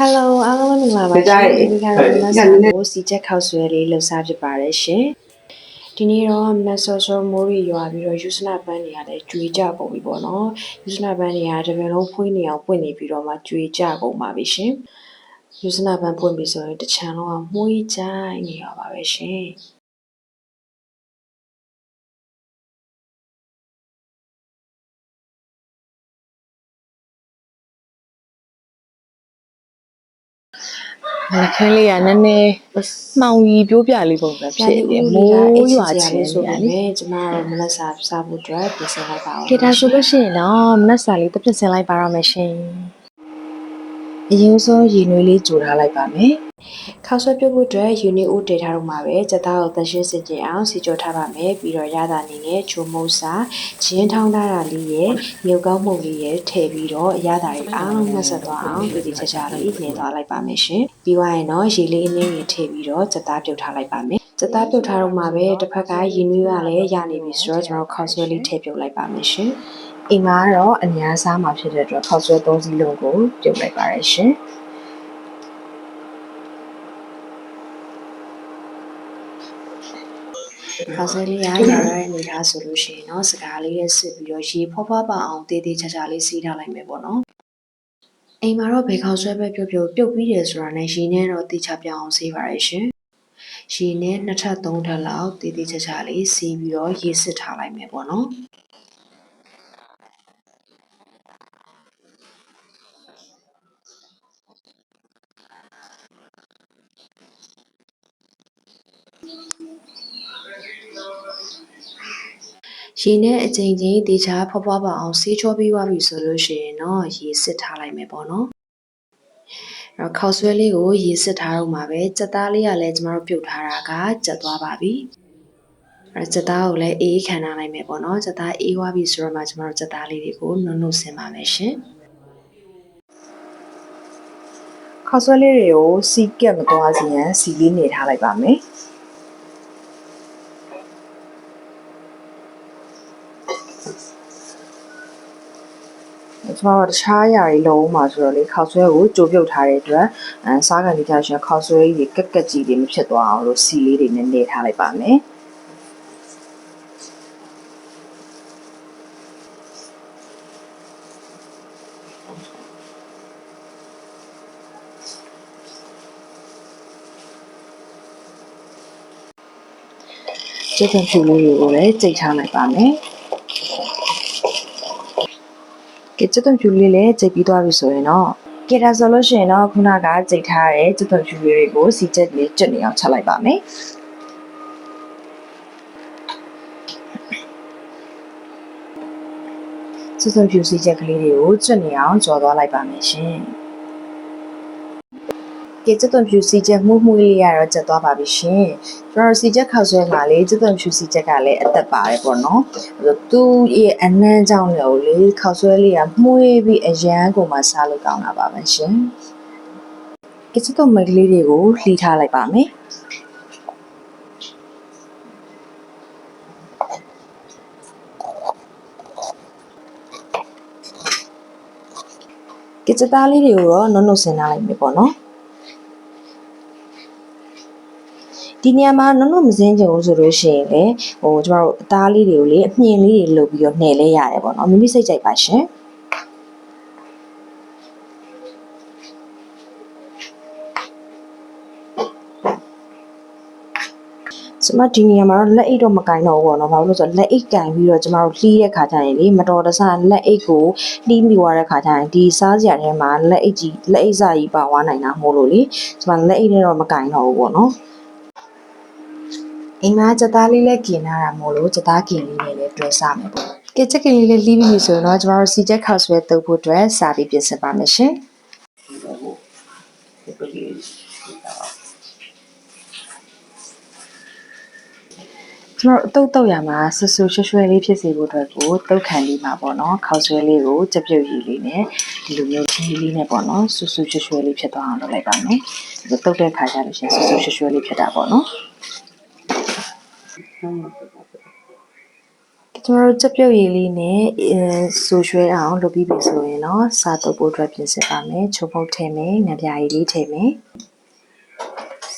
Hello အားလုံးမင်္ဂလာပါကြိုက်ဒီကနေ့မညဆာနေနဲ့ကိုစီချက်ခောက်ဆွဲလေးလှူစားဖြစ်ပါတယ်ရှင်ဒီနေ့တော့မက်ဆော့ဆောမိုးရီရွာပြီးတော့ယူစနာပန်းတွေကလည်းကျွေကြကုန်ပြီပေါ့နော်ယူစနာပန်းတွေကတစ်ပြန်လုံးဖွင့်နေအောင်ပွင့်နေပြီးတော့မှကျွေကြကုန်ပါပြီရှင်ယူစနာပန်းပွင့်ပြီဆိုရင်တစ်ချမ်းလုံးကမှုေးကြိုင်းနေရပါပဲရှင် ခင်းလေးကနည်းနည်းမှောင်ရီပြိုးပြလေးပုံစံဖြစ်နေတယ်မိုးရွာချင်ဆိုနေပေတယ်လေမဲ့ကျမတို့မနက်စာစားဖို့အတွက်ပြင်ဆင်လိုက်ပါအောင်ကေတာဆိုလို့ရှိရင်တော့မနက်စာလေးတစ်ပြည့်စင်လိုက်ပါရမယ်ရှင် အရင်ဆုံးရေနွေးလေးကြိုထားလိုက်ပါမယ်ခောက်ဆွဲပြုတ်ဖို့အတွက်ယူနီအိုတေထားတော့မှာပဲစက်သားကိုတန်ရှင်းစင်ကြင်အောင်စီကြောထားပါမယ်ပြီးတော့ရတာအနေနဲ့ချိုမုတ်စာဂျင်းထောင်းထားတာလေးရဲ့မြုပ်ကောင်းမှုလေးရဲ့ထည့်ပြီးတော့အရသာတွေအားလုံးမှတ်ဆက်သွားအောင်ဒီဒီချာချာလေးနေသွားလိုက်ပါမယ်ရှင်ပြီးသွားရင်တော့ရေလေးအနည်းငယ်ထည့်ပြီးတော့စက်သားပြုတ်ထားလိုက်ပါမယ်စက်သားပြုတ်ထားတော့မှာပဲတစ်ဖက်ကယူနီကလည်းရနေပြီဆိုတော့ကျွန်တော်ခောက်ဆွဲလေးထည့်ပြုတ်လိုက်ပါမယ်ရှင် အိမ်မှာကတော့အများစားမှာဖြစ်တဲ့အတွက်ခောက်ဆွဲသုံးစီးလုံးကိုပြုတ်လိုက်ပါရရှင်ခါစလေးရရရတဲ့အနေထားဆိုလို့ရှိရင်တော့စကားလေးနဲ့စစ်ပြီးတော့ရေဖွားဖွားပအောင်တေးသေးချာချာလေးစီးထားလိုက်မယ်ပေါ့နော်အိမ်မှာတော့ဘေခေါက်ဆွဲပဲပြုတ်ပြုတ်ပြုတ်ပြီးတယ်ဆိုတာနဲ့ရေနဲ့တော့တေးချပြောင်းအောင်ဆေးပါရရှင်ရေနဲ့နှစ်ထပ်သုံးထပ်လောက်တေးသေးချာချာလေးစီးပြီးတော့ရေစစ်ထားလိုက်မယ်ပေါ့နော် ရေနဲ့အချိန်ချင်းတေချာဖွားဖွားပအောင်ဆေးချောပြီးသွားပြီဆိုလို့ရှိရင်တော့ရေစစ်ထားလိုက်မယ်ပေါ့နော်အဲ့တော့ခောက်ဆွဲလေးကိုရေစစ်ထားတော့မှာပဲစက်သားလေးကလည်းကျမတို့ပြုတ်ထားတာကကျက်သွားပါပြီအဲ့စက်သားကိုလည်းအေးခံထားလိုက်မယ်ပေါ့နော်စက်သားအေးသွားပြီဆိုတော့မှကျမတို့စက်သားလေးတွေကိုနုံနုံဆင်ပါမယ်ရှင်ခောက်ဆွဲလေးတွေကိုစီကက်မသွားစေရန်စီလေးနေထားလိုက်ပါမယ် ကျွန်တော်တို့တခြားအရာတွေလုံးမှာဆိုတော့လေခောက်ဆွဲကိုကြိုပြုတ်ထားတဲ့အတွက်အဲစားကန်ဒီကြရှင်ခောက်ဆွဲကြီးကက်ကက်ကြီးတွေမဖြစ်သွားအောင်လို့စီလေးတွေနဲ့နေထားလိုက်ပါမယ်ကျက်တဲ့ဖြူလေးတွေကိုလည်းကြိတ်ထားလိုက်ပါမယ် ကဲကျက်တဲ့ဖြူလေးလည်းကြိတ်ပြီးသွားပြီဆိုရင်တော့ကဲဒါဆိုလို့ရှိရင်တော့ခုနကကြိတ်ထားတဲ့ကျက်တဲ့ဖြူလေးတွေကိုစီချက်လေးကျွတ်နေအောင်ချက်လိုက်ပါမယ်ကျက်တဲ့ဖြူစီချက်ကလေးတွေကိုကျွတ်နေအောင်ကြော်သွားလိုက်ပါမယ်ရှင် ကဲကျက်သွန်ဖြူစီချက်မှုမှုလေးရတော့ကျက်သွားပါပြီရှင်ကျွန်တော်စီချက်ခောက်ဆွဲမှာလေကျက်သွန်ဖြူစီချက်ကလည်းအသက်ပါတယ်ပေါ့နော်အဲ့တော့သူ့ရဲ့အနှမ်းကြောင့်လည်းလေခောက်ဆွဲလေးကမှုေးပြီးအရန်ကိုမှစားလို့ကောင်းတာပါပဲရှင်ကဲကျက်သွန်မိတ်ကလေးတွေကိုလှီထားလိုက်ပါမယ်ကကြသားလေးတွေကိုတော့နုံနုံဆင်ထားလိုက်မယ်ပေါ့နော် ဒီနေရာမှာနုံနုံမစင်းချင်ဘူးဆိုလို့ရှိရင်လေဟိုကျမတို့အသားလေးတွေကိုလေအမြင်လေးတွေလုပ်ပြီးတော့နှဲလဲရတယ်ပေါ့နော်မိမိစိတ်ကြိုက်ပါရှင်ကျမဒီနေရာမှာတော့လက်အိတ်တော့မကင်တော့ဘူးပေါ့နော်။ဘာလို့လဲဆိုတော့လက်အိတ်ကင်ပြီးတော့ကျမတို့လှီးတဲ့ခါကျရင်လေမတော်တဆလက်အိတ်ကိုလှီးမိသွားတဲ့ခါကျရင်ဒီစားစရာထဲမှာလက်အိတ်ကြီးလက်အိတ်စာကြီးပါသွားနိုင်တာမို့လို့လေကျမလက်အိတ်နဲ့တော့မကင်တော့ဘူးပေါ့နော်။ အိမ်မှာစက်သားလေးလည်းกินထားတာမို့လို့စက်သားกินလေးနဲ့လည်းတွဲစားမယ်ပေါ့။ကဲချက်ကင်လေးလည်းလှီးပြီးပြီဆိုရင်တော့ကျမတို့စီချက်ခောက်ဆွဲတုပ်ဖို့အတွက်စာပြီးပြင်ဆင်ပါမယ်ရှင်။ ကျွန်တော်တို့အတုတ်တုတ်ရမှာဆူဆူရွှဲရွှဲလေးဖြစ်စေဖို့အတွက်ကိုတုတ်ခံလေးမှာပေါ့နော်ခောက်ဆွဲလေးကိုကြပြုတ်ရည်လေးနဲ့ဒီလိုမျိုးကြီးလေးနဲ့ပေါ့နော်ဆူဆူရွှဲရွှဲလေးဖြစ်သွားအောင်လုပ်လိုက်ပါမယ်ဒီလိုတုတ်တဲ့ခါကျလို့ရှိရင်ဆူဆူရွှဲရွှဲလေးဖြစ်တာပေါ့နော် ကျမတို့ချက်ပြုတ်ရည်လေးနဲ့အဲဆူရွှဲအောင်လုပ်ပြီးပြီဆိုရင်တော့စားတော့ဖို့အတွက်ပြင်ဆင်ပါမယ်ချုံပုတ်ထည့်မယ်ငပြာရည်လေးထည့်မယ်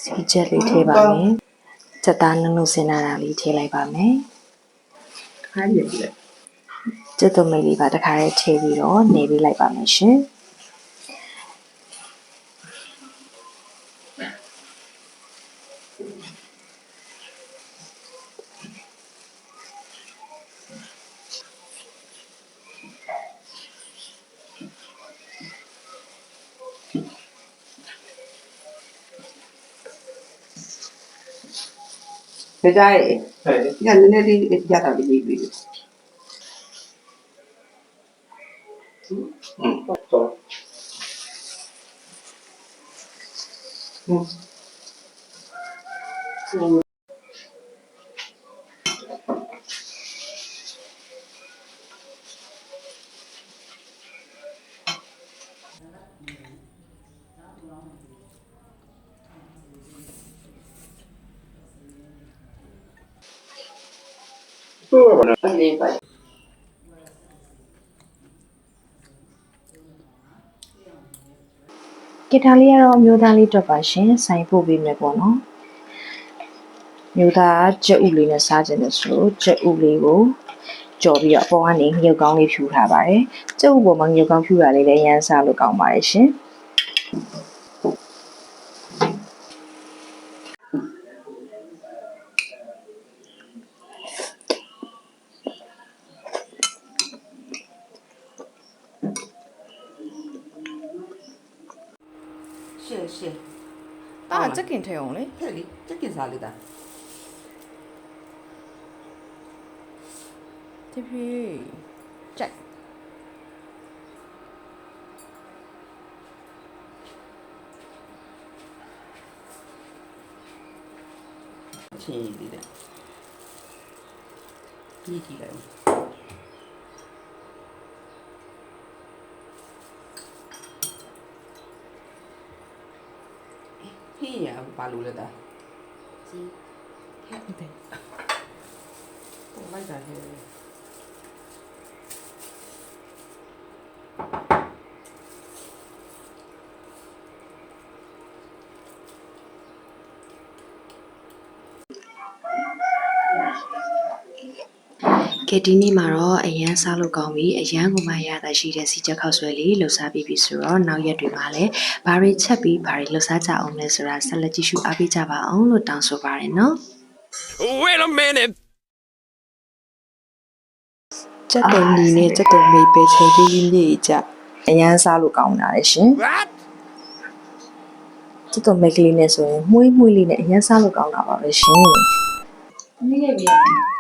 စီချက်လေးထည့်ပါမယ်ချက်သားနုံနုံစင်နာတာလေးထည့်လိုက်ပါမယ်ခိုင်းရည်လေချက်သွမိတ်လေးပါတစ်ခါတည်းထည့်ပြီးတော့နေပေးလိုက်ပါမယ်ရှင် ကြကြရဲ့ညနေနေလေးရတာလေးပြီးပြီ အနေပါကီတာလေးကတော့အမျိုးသားလေးတော့ပါရှင်ဆိုင်ပို့ပေးမယ်ပေါ့နော်မျိုးသားကြက်ဥလေးနဲ့စားခြင်းလို့ဆိုလို့ကြက်ဥလေးကိုကြော်ပြီးတော့အပေါ်ကနေငရုတ်ကောင်းလေးဖြူထားပါတယ်ကြက်ဥပေါ်မှာငရုတ်ကောင်းဖြူတာလေးလည်းရမ်းစားလို့ကောင်းပါတယ်ရှင် ရှယ်ရှယ်တာကချက်ကင်ထဲအောင်လေဖက်လီချက်ကင်စားလေးတာတဖြည်းကြက် ချင်းရည်လေးတဲ့ဒီကြည့်လိုက် ဟင်းရဘာလို့လဲတာစီဟဲ့တဲ့လိုက်တာဟဲ့ ကဲဒီနေ့မှာတော့အရန်စားလို့ကောင်းပြီအရန်ကိုမှရတာရှိတဲ့စီချက်ခောက်ဆွဲလေးလှူစားပြီးပြီဆိုတော့နောက်ရက်တွေမှာလည်းဘာတွေချက်ပြီးဘာတွေလှူစားကြအောင်လဲဆိုတာဆက်လက်ကြည့်ရှုအားပေးကြပါအောင်လို့တောင်းဆိုပါရနော် Wait a minute. ချက်တုံညီနဲ့ချက်တုံမိတ်ပဲချေပြီးပြီးမြေကြအရန်စားလို့ကောင်းတာလေရှင် What? ချစ်တော်မိတ်ကလေးနဲ့ဆိုရင်မှုေးမှုေးလေးနဲ့အရန်စားလို့ကောင်းတာပါပဲရှင်နည်းလေးပြ